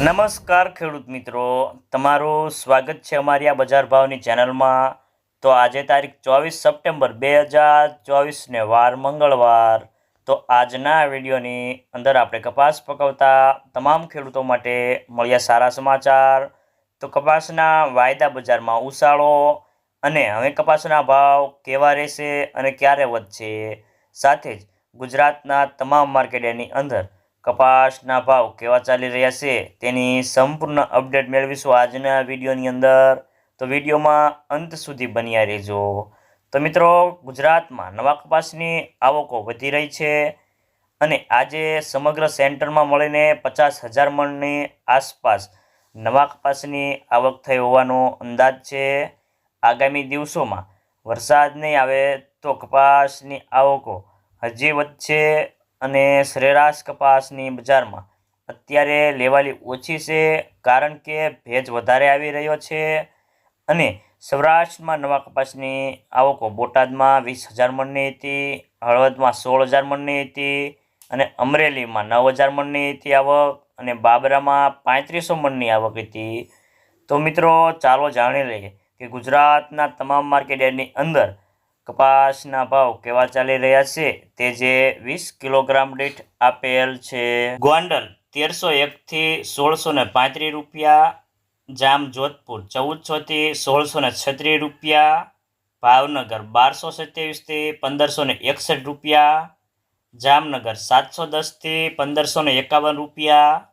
નમસ્કાર ખેડૂત મિત્રો. તમારું સ્વાગત છે અમારી આ બજાર ભાવની ચેનલમાં. તો આજે તારીખ ચોવીસ સપ્ટેમ્બર બે હજાર ચોવીસને વાર મંગળવાર. તો આજના વિડીયોની અંદર આપણે કપાસ પકવતા તમામ ખેડૂતો માટે મળ્યા સારા સમાચાર. તો કપાસના વાયદા બજારમાં ઉછાળો અને હવે કપાસના ભાવ કેવા રહેશે અને ક્યારે વધશે? સાથે જ ગુજરાતના તમામ માર્કેટની અંદર કપાસના ભાવ કેવા ચાલી રહ્યા છે તેની સંપૂર્ણ અપડેટ મેળવીશું આજના વિડીયોની અંદર. તો વિડીયોમાં અંત સુધી બન્યા રહેજો. તો મિત્રો, ગુજરાતમાં નવા કપાસની આવકો વધી રહી છે અને આજે સમગ્ર સેન્ટરમાં મળીને પચાસ હજાર મણની આસપાસ નવા કપાસની આવક થઈ હોવાનો અંદાજ છે. આગામી દિવસોમાં વરસાદ નહીં આવે તો કપાસની આવકો હજી વધશે અને સરેરાશ કપાસની બજારમાં અત્યારે લેવાલી ઓછી છે કારણ કે ભેજ વધારે આવી રહ્યો છે અને સૌરાષ્ટ્રમાં નવા કપાસની આવકો બોટાદમાં વીસ હજાર મણની હતી, હળવદમાં સોળ હજાર મણની હતી અને અમરેલીમાં નવ હજાર મણની હતી આવક અને બાબરામાં પાંત્રીસો મણની આવક હતી. તો મિત્રો, ચાલો જાણી લઈએ કે ગુજરાતના તમામ માર્કેટની અંદર કપાસના ભાવ કેવા ચાલી રહ્યા છે? તે જે વીસ કિલોગ્રામ દીઠ આપેલ છે. ગોંડલ, તેરસો એકથી સોળસો ને પાંત્રીસ રૂપિયા. જામ જોધપુર ચૌદસોથી સોળસો ને છત્રીસ રૂપિયા. ભાવનગર, બારસો સત્યાવીસથી પંદરસો ને એકસઠ રૂપિયા. જામનગર, સાતસો દસથી પંદરસો ને એકાવન રૂપિયા.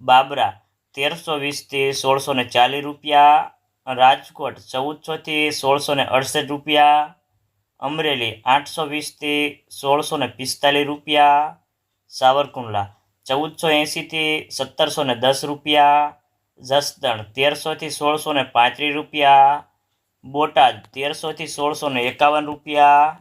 બાબરા, તેરસો વીસથી સોળસો ને ચાલીસ રૂપિયા. રાજકોટ ચૌદસોથી સોળસો ને અડસઠ રૂપિયા. અમરેલી આઠસો વીસથી સોળસો ને પિસ્તાલીસ રૂપિયા, સાવરકુંડલા ચૌદસો એંશીથી સત્તરસો ને દસ રૂપિયા, જસદણ તેરસોથી સોળસો ને પાંત્રીસ રૂપિયા, બોટાદ તેરસોથી સોળસો ને એકાવન રૂપિયા